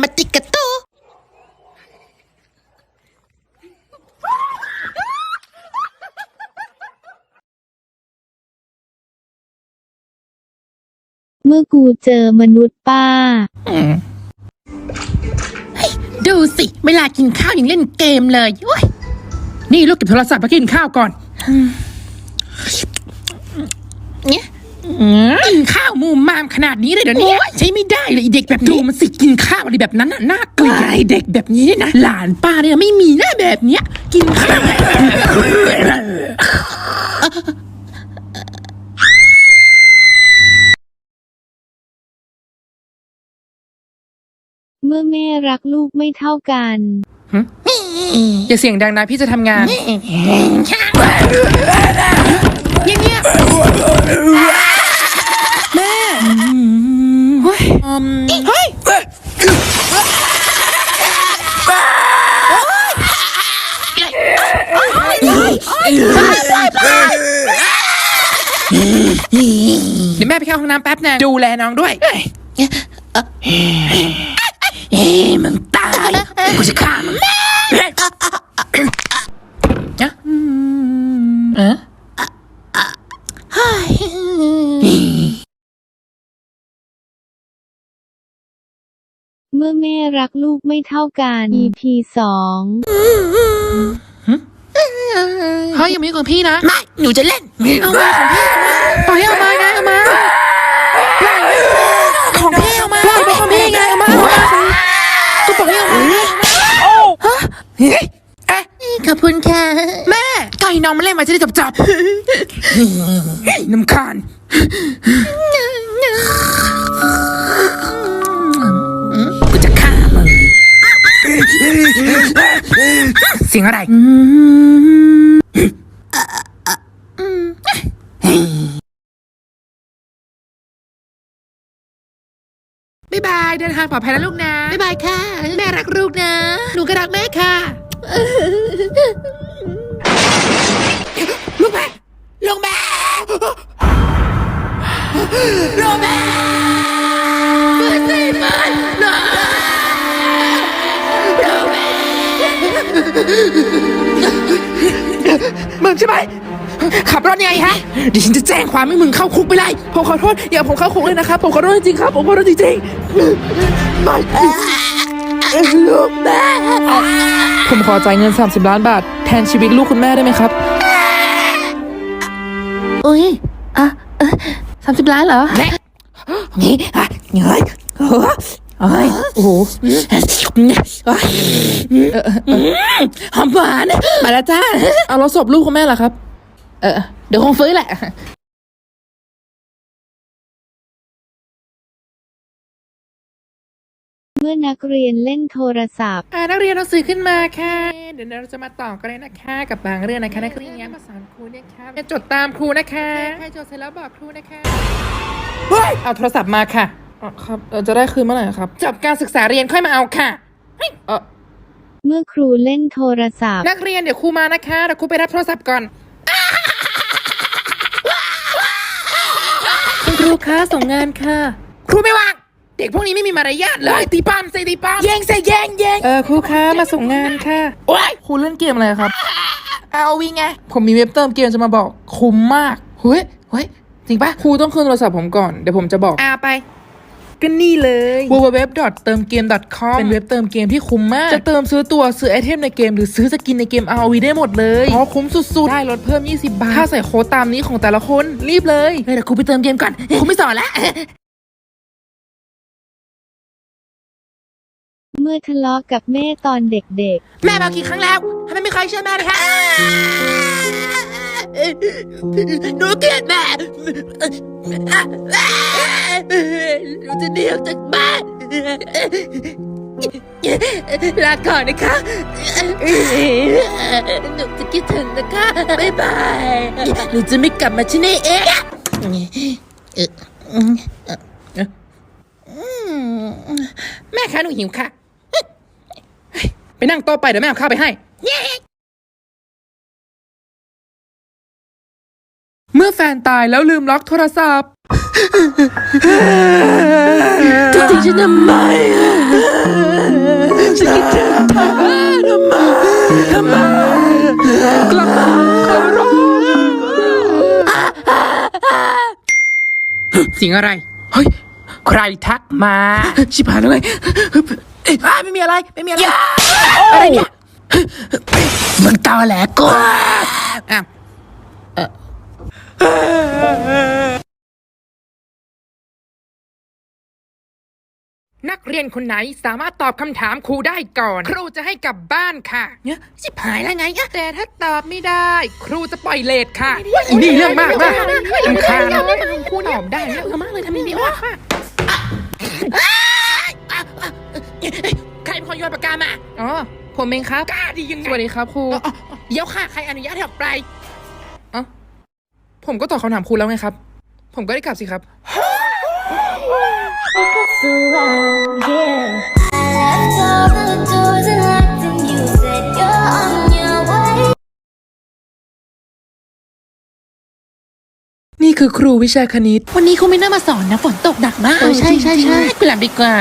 มาติกะโตเมื่อกูเจอมนุษย์ป้า ดูสิ เวลากินข้าวยังเล่นเกมเลยโอ้ยนี่ลูกเก็บโทรศัพท์มากินข้าวก่อนเนี่ย กินข้าวมูมามขนาดนี้เลยเดี๋ยวนี้ใช้ไม่ได้เลยไอ้เด็กแบบดูมันสิกินข้าวอะไรแบบนั้นน่ะน่าเกลียดไอ้เด็กแบบนี้นะหลานป้าเนี่ยไม่มีหน้าแบบเนี้ยกินข้าวเมื่อแม่รักลูกไม่เท่ากันอย่าเสียงดังนะพี่จะทำงาน เงียบแม่เฮ้ยอืมเฮ้ยเดี๋ยวแม่ไปเข้าห้องน้ำแป๊บนะดูแลน้องด้วยๆเอ้ยมึงตายกูจะฆ่ามึง นะเออ เมื่อแม่รักลูกไม่เท่ากัน EP สองเฮ้ยยังมีของพี่นะ ไม่ หนูจะเล่น เอามาของพี่เอามาปล่อยให้เอามาไงเอามาของพี่เอามาปล่อยไปของพี่ไงเอามาเอามาก็ปล่อยให้เอามาเอ๊ะ ขอบคุณค่ะ แม่ ไก่น้องมาเล่นมาจะได้จับจับน้ำคาญกูจะฆ่ามึงเสียงอะไรบ๊ายบาย เดินทางปลอดภัยนะลูกนะ บ๊ายบายค่ะ แม่รักลูกนะ หนูก็รักแม่ค่ะ ลูกแม่ลงแม่ลงแม่เปิดสิเปิดหน่อยลงแม่มึงใช่ไหมขับรถยังไงฮะดี๋ยวฉันจะแจ้งความให้มึงเข้าคุกไปเลยผมขอโทษอย่าผมเข้าคุกเลยนะครับผมขอโทษจริงๆครับผมขอโทษจริงๆไม่ ลูกแม่ผมขอจ่ายเงิน 30 ล้านบาท แทนชีวิตลูกคุณแม่ได้ไหมครับ อุ้ยอะสามสิบล้านเหรอแน่นี่อะเฮ้ยโอ้เฮ้ยโอ้โหหอมหวานมาแล้วจ้าเอาแล้วศพลูกคุณแม่ล่ะครับ เออเดี๋ยวคงฟื้นแหละ เมื่อนักเรียนเล่นโทรศัพท์ อ่านักเรียนหนังสือขึ้นมาค่ะ เดี๋ยวเราจะมาต่อกันเลยนะคะกับบางเรื่องนะคะนักเรียนมาสอนครูเนี่ยค่ะจดตามครูนะคะใครจดเสร็จแล้วบอกครูนะคะเฮ้ยเอาโทรศัพท์มาค่ะอ๋อครับเออจะได้คืนเมื่อไหร่ครับจบการศึกษาเรียนค่อยมาเอาค่ะเฮ้ยเออเมื่อครูเล่นโทรศัพท์ นักเรียนเดี๋ยวครูมานะคะเดี๋ยวครูไปรับโทรศัพท์ก่อนคุณครูคะส่งงานค่ะ ครูไม่ว่าง เด็กพวกนี้ไม่มีมารยาทเลยตีป้อมใส่ตีป้อมแย่งใส่แย่งแย่งเออครูคะมาส่งงานค่ะ โอ้ยครูเล่นเกมอะไรครับ เอาวีไง ผมมีเว็บเติมเกมจะมาบอกคุ้มมากเฮ้ยเฮ้ยจริงปะครูต้องคืนโทรศัพท์ผมก่อนเดี๋ยวผมจะบอก อาไป ก็นี่เลย www เติมเกม com เป็นเว็บเติมเกมที่คุ้มมาก จะเติมซื้อตัวซื้อไอเทมในเกม หรือซื้อสกินในเกม ROV ได้หมดเลยเพราะคุ้มสุดๆ ได้ลดเพิ่ม 20 บาท ถ้าใส่โค้ดตามนี้ของแต่ละคนรีบเลยเฮ้ยเดี๋ยวครูไปเติมเกมก่อนครูไม่สอนแล้ว มื่อทะเลาะกับแม่ตอนเด็กแม่บอกกี่ครั้งแล้วทำไมไม่เคยเชื่อแม่เลยคะหนูเกลียดแม่หนูจะเดียวจากบ้านลาก่อนนะคะหนูจะคิดถึงนะคะ บ๊ายบายหนูจะไม่กลับมาที่นี่เองแม่คะหนูหิวค่ะ ไปนั่งโต๊ะไปเดี๋ยวแม่เอาข้าวไปให้ เมื่อแฟนตายแล้วลืมล็อกโทรศัพท์ จะทิ้ฉันทำไมฉันคิดถึงเธอทำไมทำไมกลับมาขอร้องสิ่งอะไร เฮ้ย ใครทักมา ชิบหายแล้วไง อ้ยไม่มีอะไรไม่มีอะไรอะไรเนี่ยมึงตอแหลกูอ้าวนักเรียนคนไหนสามารถตอบคำถามครูได้ก่อน ครูจะให้กลับบ้านค่ะเนี่ยชิหายแล้วไงอะแต่ถ้าตอบไม่ได้ ครูจะปล่อยเลทค่ะนี่เรื่องมากมากลำคาญครูตอบได้แล้วมากเลยทำยังไงวะใคร นคนโยนปากกามาอ๋อผมเองครับ กล้าดียังไงสวัสดีครับครูเดี๋ยวค่ะ ใครอนุญาตให้ออกไปอ๋อผมก็ตอบคำถามครูแล้วไงครับ ผมก็ได้กลับสิครับ Left คือครูวิชาคณิต วันนี้คงไม่น่ามาสอนนะฝนตกหนักมากเออใช่ใช่ใช่กูหลับดีกว่า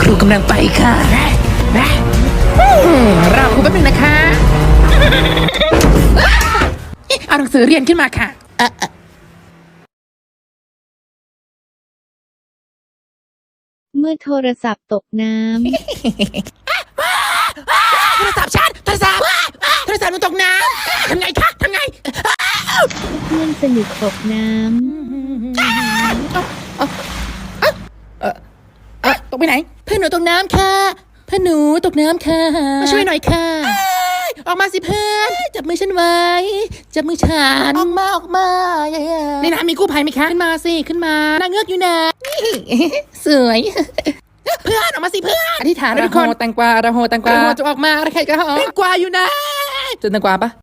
ครูกำลังไปค่ะรอครูแป๊บนึงนะคะเอาหนังสือเรียนขึ้นมาค่ะเมื่อโทรศัพท์ตกน้ำ โทรศัพท์ฉันโทรศัพท์โทรศัพท์มันตกน้ำทำไงคะทำไงเพื่อนสนิทตกน้เออตกไปไหน เพื่อนหนูตกน้ำค่ะเพื่อนหนูตกน้ำค่ะมาช่วยหน่อยค่ะออกมาสิเพื่อนจับมือฉันไว้ จับมือฉันออกมาออกมาในน้ำมีกู้ภัยไหมคะ ขึ้นมาสิ ขึ้นมา นางเงือกอยู่นะสวยเพื่อน ออกมาสิเพื่อนอธิษฐานนะทุกคนแตงกวาระโหแตงกวาระโหจะออกมาระใครก็หอแตงกวาอยู่นะเจอแตงกวาปะำ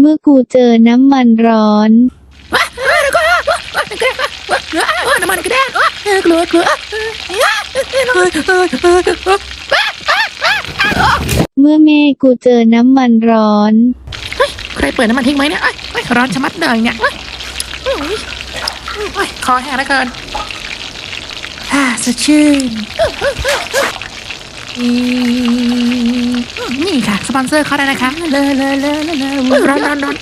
เมื่อกูเจอน้ำมันร้อนน้ำมันกระเด็นกลัวกลัวเมื่อแม่กูเจอน้ำมันร้อน ใครเปิดน้ำมันทิ้งไว้เนี่ยเอ้ยเอ้ยร้อนชะมัดเลยเนี่ยเอ้ยเอ้ยเอ้ยคอแห้งแล้วเกินอ่า สดชื่นนี่ค่ะ สปอนเซอร์เขาได้นะคะ เลยเลยเลยเลยเลอร้อนร้อนร้อน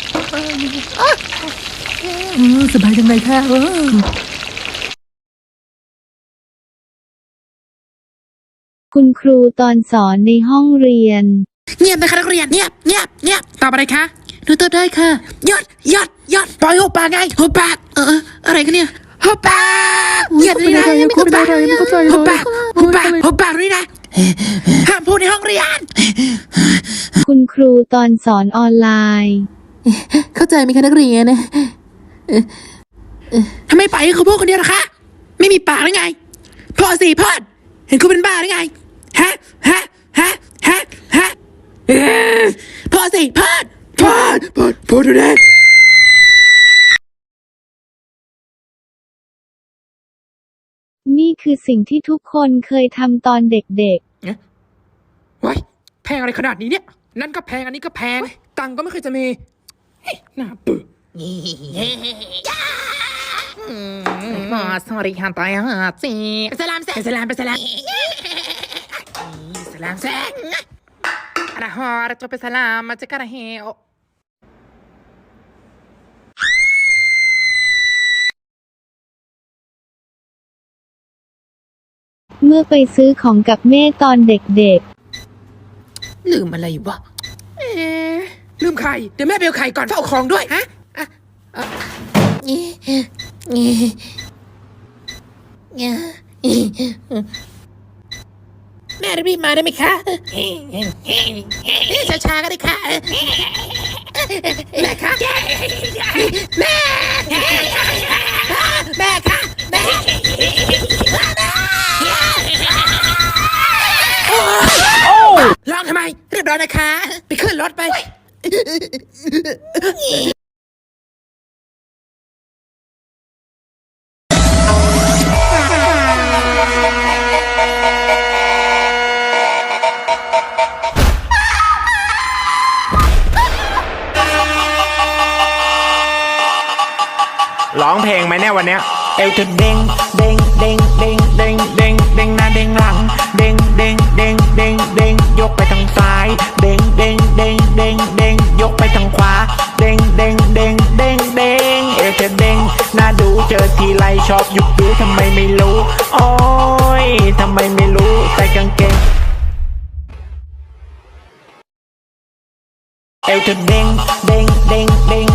สบายจังเลยค่ะคุณครูตอนสอนในห้องเรียน เงียบนะคะนักเรียนเงียบเงียบเงียบตอบอะไรคะหนูตอบได้ค่ะยอดยอดยอดปล่อยหุบปากไงหุบปากเอออะไรกันเนี่ย หุบปากเงียบเลยนะไม่หุบปากหุบปากหุบปากหุบปากนี่นะห้ามพูดในห้องเรียน คุณครูตอนสอนออนไลน์ เข้าใจไหมคะนักเรียนนะทำไมไปล่อยให้เขาพูดคนเดียวล่ะคะ ไม่มีปากหรือไงพ่อสิพ่อเห็นคุณเป็นบ้าหรือไงฮะฮะฮะฮะฮะเออพ่อสิพ่อพ่อพ่อพ่อดูแล คือสิ่งที่ทุกคนเคยทำตอนเด็กว้ายแพงอะไรขนาดนี้เนี่ย นั่นก็แพงอันนี้ก็แพง ตังค์ก็ไม่เคยจะมีเฮ้ยน่าเบื่ออ๋อ sorry ฮันตายฮะสิสลามแซกสลามไปสลามสลามแซกอะนะฮอร์จบไปสลามมาจะกระเฮโอ เมื่อไปซื้อของกับแม่ตอนเด็กลืมอะไรวะเอ๊ะลืมไข่ เดี๋ยวแม่ไปเอาไข่ก่อนเฝ้าของด้วย ฮะอะแม่รีบมาได้ไหมคะช้าๆก็ได้ค่ะ แม่คะแม่ นะคะ ไปขึ้นรถไปร้องเพลงไหมเนี่ยวันเนี้ยเอวจะเด้งเด้งเด้งเด้งเด้งเด้งเด้งหน้าเด้งหลัง เด้งเด้งเด้งเด้งเด้ง ยกไปทางซ้าย เด้งเด้งเด้งเด้งเด้งยกไปทางขวา เด้งเด้งเด้งเด้งเด้งเอวจะเด้งหน้าดูเจอทีไรชอบยุบยูทำไมไม่รู้โอ้ยทำไมไม่รู้ใส่กางเกงเอวจะเด้งเด้งเด้งเด้ง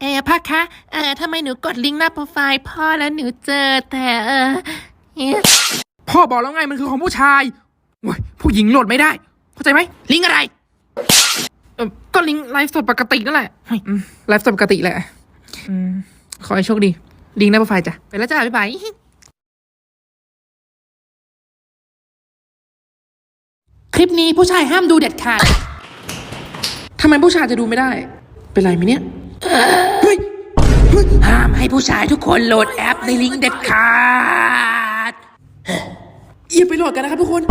เออพ่อคะ เออทำไมหนูกดลิงก์หน้าโปรไฟล์พ่อแล้วหนูเจอแต่เออ พ่อบอกแล้วไงมันคือของผู้ชายโอ้ยผู้หญิงโหลดไม่ได้ เข้าใจไหมลิงก์อะไรเออก็ลิงก์ไลฟ์สดปกตินั่นแหละเฮ้ยอืมไลฟ์สดปกติแหละอืมขอให้โชคดีลิงก์หน้าโปรไฟล์จ้ะไปแล้วจ้าบ๊ายบายคลิปนี้ผู้ชายห้ามดูเด็ดขาด ทำไมผู้ชายจะดูไม่ได้ เป็นไรไหมเนี่ยเฮ้ย ห้ามให้ผู้ชายทุกคนโหลดแอปในลิงก์เด็ดขาด อย่าไปหลอดกันนะครับทุกคน